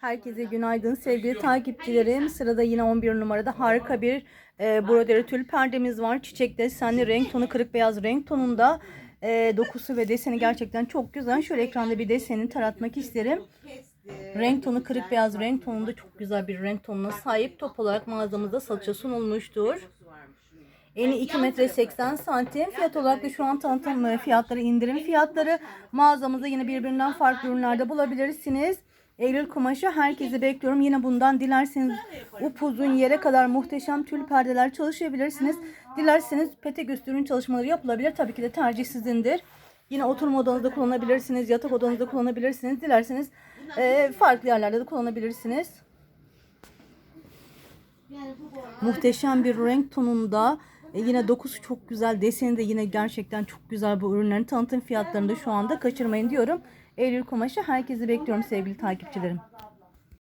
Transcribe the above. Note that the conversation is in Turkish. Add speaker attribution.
Speaker 1: Herkese günaydın sevgili takipçilerim. Sırada yine 11 numarada harika bir e, broderi tül perdemiz var. Çiçek desenli renk tonu kırık beyaz renk tonunda. E, dokusu ve deseni gerçekten çok güzel. Şöyle ekranda bir desenini taratmak isterim. Renk tonu kırık beyaz renk tonunda çok güzel bir renk tonuna sahip. Top olarak mağazamızda satışa sunulmuştur. Eni 2 metre 80 santim. Fiyat olarak da şu an tanıtım e, fiyatları, indirim fiyatları mağazamızda yine birbirinden farklı ürünlerde bulabilirsiniz. Eylül kumaşı herkesi bekliyorum. Yine bundan dilerseniz upuzun yere kadar muhteşem tül perdeler çalışabilirsiniz. Dilerseniz petek üstü ürün çalışmaları yapılabilir. Tabii ki de tercih sizindir. Yine oturma odanızda kullanabilirsiniz. Yatak odanızda kullanabilirsiniz. Dilerseniz e, farklı yerlerde de kullanabilirsiniz. Muhteşem bir renk tonunda. E, yine dokusu çok güzel. Deseni de yine gerçekten çok güzel bu ürünlerin tanıtım fiyatlarını da şu anda kaçırmayın diyorum. Eylül kumaşı herkesi bekliyorum sevgili takipçilerim.